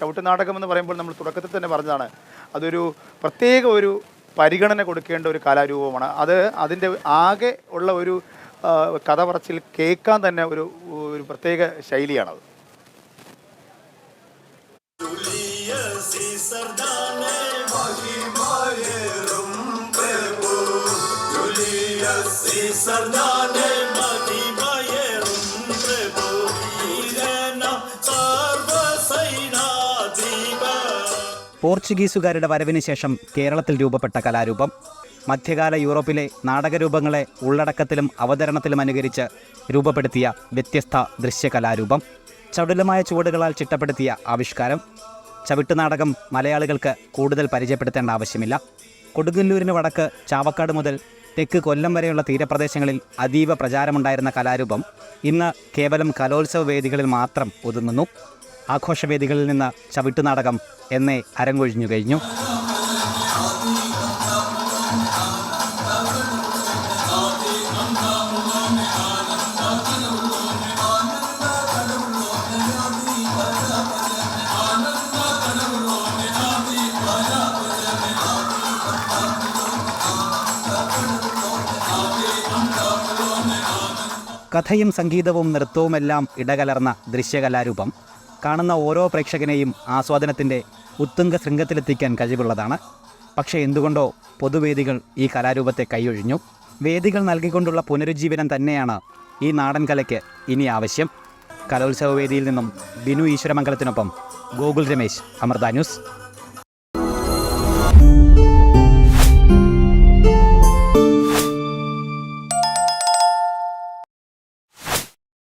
ചവിട്ട് നാടകം എന്ന് പറയുമ്പോൾ നമ്മൾ തുടക്കത്തിൽ തന്നെ പറഞ്ഞതാണ്. അതൊരു പ്രത്യേക ഒരു പരിഗണന കൊടുക്കേണ്ട ഒരു കലാരൂപമാണ്. അത് അതിന്റെ ആകെ ഉള്ള ഒരു കഥ പറച്ചിൽ കേൾക്കാൻ തന്നെ ഒരു ഒരു പ്രത്യേക ശൈലിയാണത്. പോർച്ചുഗീസുകാരുടെ വരവിന് ശേഷം കേരളത്തിൽ രൂപപ്പെട്ട കലാരൂപം. മധ്യകാല യൂറോപ്പിലെ നാടകരൂപങ്ങളെ ഉള്ളടക്കത്തിലും അവതരണത്തിലും അനുകരിച്ച് രൂപപ്പെടുത്തിയ വ്യത്യസ്ത ദൃശ്യകലാരൂപം. ചടുലമായ ചുവടുകളാൽ ചിട്ടപ്പെടുത്തിയ ആവിഷ്കാരം. ചവിട്ടുനാടകം മലയാളികൾക്ക് കൂടുതൽ പരിചയപ്പെടുത്തേണ്ട ആവശ്യമില്ല. കൊടുങ്ങല്ലൂരിന് വടക്ക് ചാവക്കാട് മുതൽ തെക്ക് കൊല്ലം വരെയുള്ള തീരപ്രദേശങ്ങളിൽ അതീവ പ്രചാരമുണ്ടായിരുന്ന കലാരൂപം ഇന്ന് കേവലം കലോത്സവ വേദികളിൽ മാത്രം ഒതുങ്ങുന്നു. ആഘോഷവേദികളിൽ നിന്ന് ചവിട്ടുനാടകം എന്നേ അരങ്ങൊഴിഞ്ഞു കഴിഞ്ഞു. കഥയും സംഗീതവും നൃത്തവുമെല്ലാം ഇടകലർന്ന ദൃശ്യകലാരൂപം. കാണുന്ന ഓരോ പ്രേക്ഷകനെയും ആസ്വാദനത്തിന്റെ ഉത്തുംഗ ശൃംഗത്തിലെത്തിക്കാൻ കഴിവുള്ളതാണ്. പക്ഷേ എന്തുകൊണ്ടോ പൊതുവേദികൾ ഈ കലാരൂപത്തെ കൈയൊഴിഞ്ഞു. വേദികൾ നൽകിക്കൊണ്ടുള്ള പുനരുജ്ജീവനം തന്നെയാണ് ഈ നാടൻ കലയ്ക്ക് ഇനി ആവശ്യം. കലോത്സവ വേദിയിൽ നിന്നും ബിനു ഈശ്വരമംഗലത്തിനൊപ്പം ഗോകുൽ രമേശ് അമൃത ന്യൂസ്.